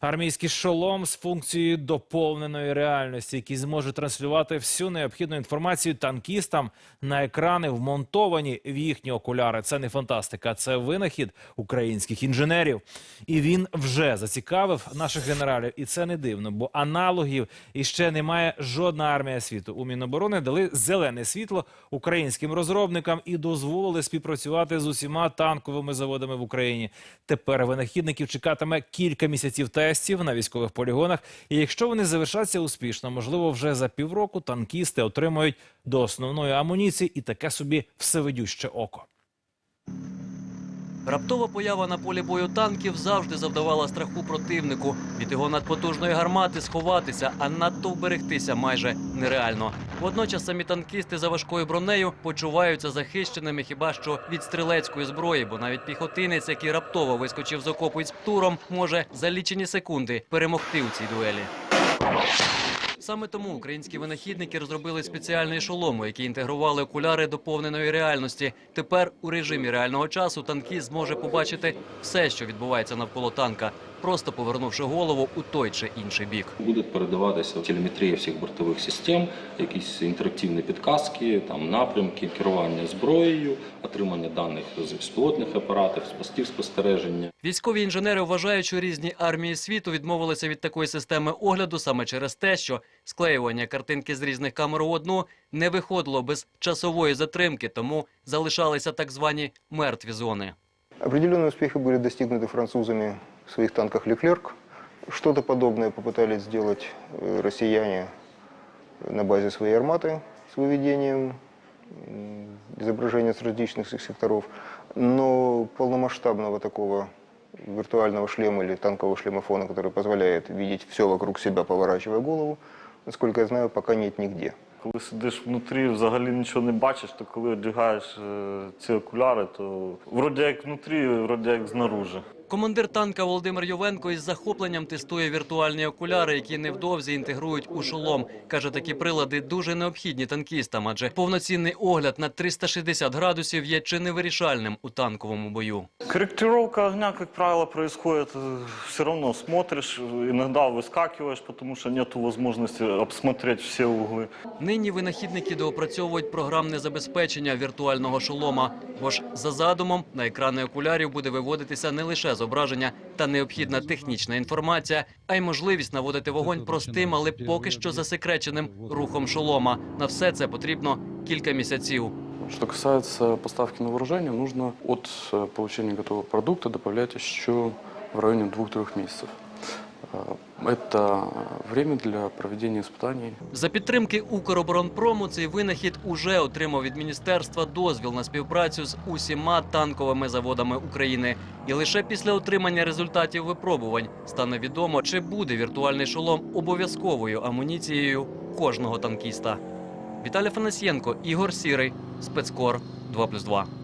Армійський шолом з функцією доповненої реальності, який зможе транслювати всю необхідну інформацію танкістам на екрани, вмонтовані в їхні окуляри. Це не фантастика, це винахід українських інженерів. І він вже зацікавив наших генералів. І це не дивно, бо аналогів іще немає жодна армія світу. У Міноборони дали зелене світло українським розробникам і дозволили співпрацювати з усіма танковими заводами в Україні. Тепер винахідників чекатиме кілька місяців тестів на військових полігонах. І якщо вони завершаться успішно, можливо, вже за півроку танкісти отримають до основної амуніції і таке собі всевидюще око. Раптова поява на полі бою танків завжди завдавала страху противнику. Від його надпотужної гармати сховатися, а надто вберегтися майже нереально. Водночас самі танкісти за важкою бронею почуваються захищеними хіба що від стрілецької зброї, бо навіть піхотинець, який раптово вискочив з окопу із птуром, може за лічені секунди перемогти у цій дуелі. Саме тому українські винахідники розробили спеціальний шолом, у який інтегрували окуляри доповненої реальності. Тепер у режимі реального часу танкіст зможе побачити все, що відбувається навколо танка, просто повернувши голову у той чи інший бік. Будуть передаватися телеметрія всіх бортових систем, якісь інтерактивні підказки, там напрямки, керування зброєю, отримання даних з безпілотних апаратів, з постів спостереження. Військові інженери вважають, що різні армії світу відмовилися від такої системи огляду саме через те, що склеювання картинки з різних камер у одну не виходило без часової затримки, тому залишалися так звані мертві зони. Определенные успехи были достигнуты французами в своих танках «Леклерк». Что-то подобное попытались сделать э, россияне на базе своей арматы с выведением изображения с различных секторов. Но полномасштабного такого виртуального шлема или танкового шлемофона, который позволяет видеть все вокруг себя, поворачивая голову, насколько я знаю, пока нет нигде. Коли сидиш внутрі, взагалі нічого не бачиш, то коли одягаєш е, ці окуляри, то вроді як внутрі, вроді як знаружи. Командир танка Володимир Йовенко із захопленням тестує віртуальні окуляри, які невдовзі інтегрують у шолом. Каже, такі прилади дуже необхідні танкістам, адже повноцінний огляд на 360 градусів є чи не вирішальним у танковому бою. Корректировка огня, как правило, происходит, э, все равно смотришь, э, иногда выскакиваешь, потому что нет возможности обсмотреть все углы. Нині винахідники доопрацьовують програмне забезпечення віртуального шолома. Бо ж за задумом на екрани окулярів буде виводитися не лише зображення та необхідна технічна інформація, а й можливість наводити вогонь простим, але поки що засекреченим рухом шолома. На все це потрібно кілька місяців. Что касается поставки на вооружение, нужно от э, получения готового продукта добавлять еще в районе 2-3 месяцев. Э, Это время для проведения испытаний. За підтримки Укроборонпрому цей винахід уже отримав від міністерства дозвіл на співпрацю з усіма танковими заводами України. І лише після отримання результатів випробувань стане відомо, чи буде віртуальний шолом обов'язковою амуніцією кожного танкіста. Віталій Фанасьєнко, Ігор Сірий, спецкор 2+,2.